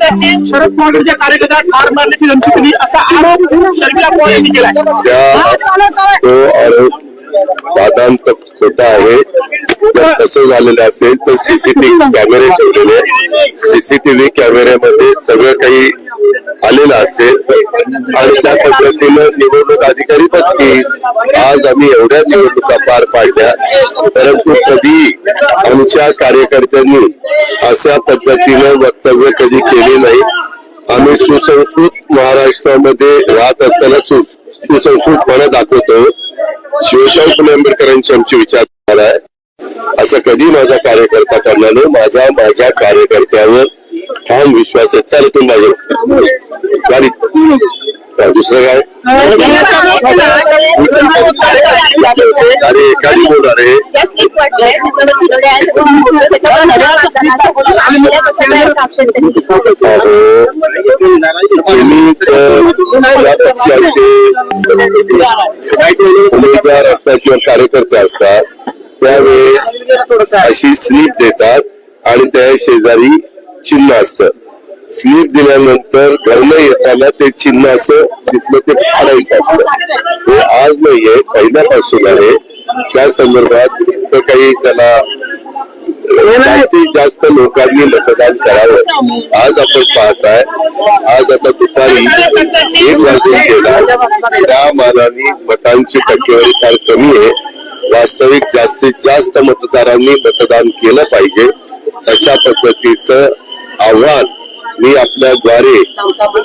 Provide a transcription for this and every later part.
शरद पवारांच्या कार्यकर्त्याला ठार मारण्याची विनंती केली असा आरोप शर्मिला पवार यांनी त्या तो आरोप दादांत खोटा आहे. जर तसं झालेलं असेल तर सीसीटीव्ही कॅमेरे ठेवलेले सीसीटीव्ही कॅमेऱ्यामध्ये सगळं काही आलेलं असेल आणि त्या पद्धतीनं निवडणूक अधिकारी बघतील आज आम्ही एवढ्या निवडणुका पार पाडल्या परंतु कधी आमच्या कार्यकर्त्यांनी अशा पद्धतीनं वक्तव्य कधी केले नाही. आम्ही सुसंस्कृत महाराष्ट्रामध्ये राहत असताना सु- सुसंस्कृतपणा दाखवतो. शिवशाहू फुले आंबेडकरांची आमची विचारधारा आहे. असं कधी माझा कार्यकर्ता करणार नाही. माझा माझ्या कार्यकर्त्यावर ठाम विश्वास आहे चालेल तुम्ही माझ्या गाडीत. दुसरं काय? अरे गाडी बोलणार आहे पक्षाचे उमेदवार असतात किंवा कार्यकर्ते असतात त्यावेळेस अशी स्लीप देतात आणि त्या शेजारी चिन्ह असतं. स्लीप दिल्यानंतर घरनं येताना ते चिन्ह असं तिथलं ते फाडायचं असतं. हे आज नाहीये पहिल्यापासून आहे. त्या संदर्भात काही त्याला जास्तीत जास्त लोकांनी मतदान करावं. आज आपण पाहताय आज आता दुपारी एक वाजून गेला. त्या मानाने मतांची टक्केवारी फार कमी आहे. वास्तविक जास्तीत जास्त मतदारांनी मतदान केलं पाहिजे. अशा पद्धतीचं आव्हान मी आपल्याद्वारे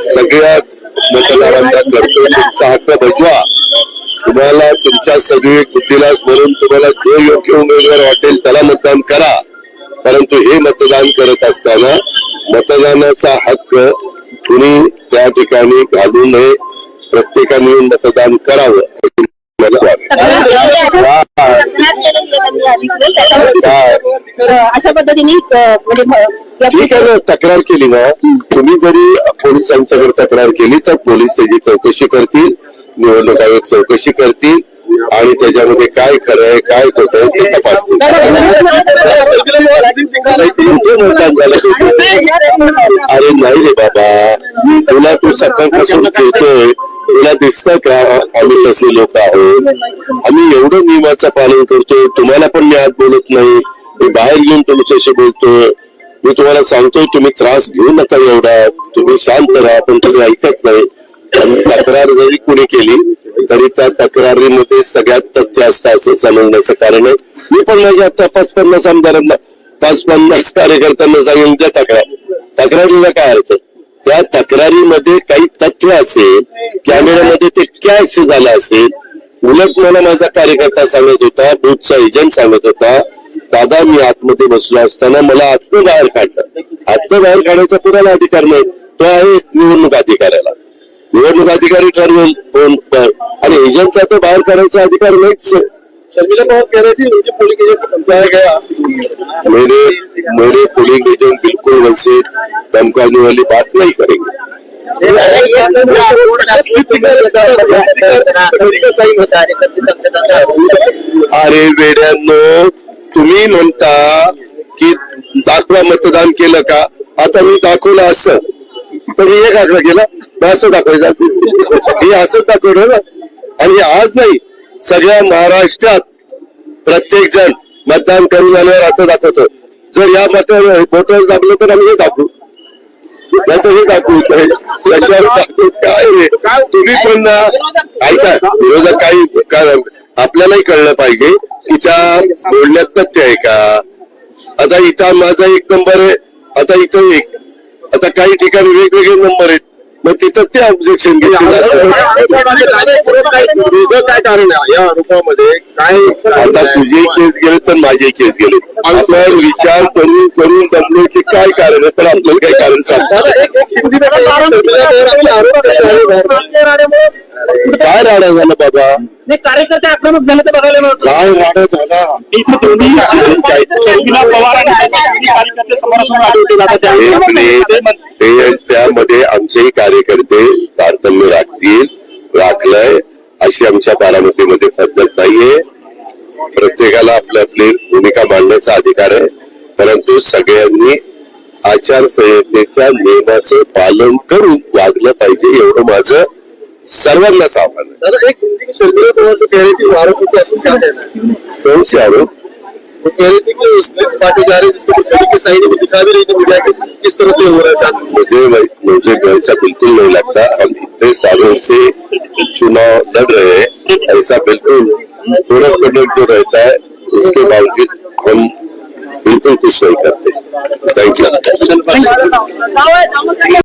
सगळ्याच मतदारांना करतो तुमचा हक्क बजवा तुम्हाला तुमच्या सगळी बुद्धीला स्मरून तुम्हाला जो योग्य उमेदवार वाटेल त्याला मतदान करा परंतु हे मतदान करत असताना मतदानाचा हक्क कुणी त्या ठिकाणी घालू नये प्रत्येकाने मतदान करावं हे मला वाटतं. अशा पद्धतीने म्हणजे ठीक आहे ना तक्रार केली ना तुम्ही जरी पोलिसांच्याकडे तक्रार केली तर पोलीस त्याची चौकशी करतील निवडणूक आयोग चौकशी करतील आणि त्याच्यामध्ये काय खरं आहे काय खोटं आहे ते तपासतील कुठे मतदान झालं अरे नाही रे बाबा तुला तू सकाळपासून खेळतोय तुला दिसतं का आम्ही कसे लोक आहोत आम्ही एवढं नियमाचं पालन करतोय तुम्हाला पण मी आज बोलत नाही मी बाहेर येऊन तुमच्याशी बोलतोय मी तुम्हाला सांगतोय तुम्ही त्रास घेऊ नका एवढा. तुम्ही शांत राहा पण तुम्ही ऐकत नाही. आणि तक्रार जरी कोणी केली तरी त्या तक्रारीमध्ये सगळ्यात तथ्य असतं असं समजण्याचं कारण आहे. मी पण माझ्या आता पाच पन्नास आमदारांना पाच पन्नास कार्यकर्त्यांना सांगेन त्या तक्रार. तक्रारीला काय अर्थ त्या तक्रारीमध्ये काही तथ्य असेल कॅमेऱ्यामध्ये ते कॅश झालं असेल. उलट मला माझा कार्यकर्ता सांगत होता बूथचा एजंट सांगत होता दादा मी आतमध्ये बसलो असताना मला आतनं बाहेर काढलं. आतनं बाहेर काढायचा कुणाला अधिकार नाही? तो आहे निवडणूक अधिकाऱ्याला. निवडणूक अधिकारी ठरवेल कोण आणि एजंटचा तो बाहेर काढायचा अधिकार नाहीच. शर्मिला पवार कह रही थी उनके पोलिंग एजेंट को धमकाया गया। मेरे मेरे पोलिंग एजेंट बिल्कुल वैसे धमकाने वाली बात नहीं करेंगे। अरे वेड्यांनो तुम्ही म्हणता की दाखवा मतदान केलं का? आता मी दाखवलं असं. तर मी एक आकडा केला असं दाखवायचं. हे असंच दाखवलं ना. आणि आज नाही सगळ्या महाराष्ट्रात प्रत्येक जण मतदान करून आल्यावर असं दाखवतो. जर या मत बोटावर दाखलं तर आम्ही हे दाखवू. नाहीतर हे दाखवू. त्याच्यावर दाखवू काय रे? तुम्ही पण ना ऐका. विरोधक काही आपल्यालाही कळलं पाहिजे की त्या बोलण्यात तथ्य आहे का? आता इथं माझा एक नंबर आहे. आता इथं एक. आता काही ठिकाणी वेगवेगळे नंबर आहेत. मग तिथं ते ऑब्जेक्शन घेतील. असं काय कारण आहे या आरोपामध्ये काय आता तुझी केस गेले तर माझी केस गेले. आपण विचार करून करून जमलो की काय कारण आहे पण आपल्याला काही कारण सांगतात एक एक हिंदी मध्ये आपले आरोप करत आहे. काय राडा झाला बाबा? कार्यकर्ते आक्रमक झाले ते बघायला मिळत. काय राडा झाला? त्यामध्ये आमचेही कार्यकर्ते तारतम्य राखतील राखलंय अशी आमच्या बारामतीमध्ये पद्धत नाहीये. प्रत्येकाला आपली आपली भूमिका मांडण्याचा अधिकार आहे. परंतु सगळ्यांनी आचारसंहितेच्या नियमाचं पालन करून वागलं पाहिजे एवढं माझं सर्वांनाच आव्हान आहे. कौन आरोप वो कह रही थी कि बांटे जा रहे जिसको सही नहीं वो दिखा भी रही थी मीडिया के किस तरह से हो रहा है मुझे मुझे ऐसा बिल्कुल नहीं लगता। हम इतने सालों से चुनाव लड़ रहे हैं ऐसा बिल्कुल बोनस बजट जो रहता है उसके बावजूद हम बिल्कुल कुछ नहीं करते। Thank you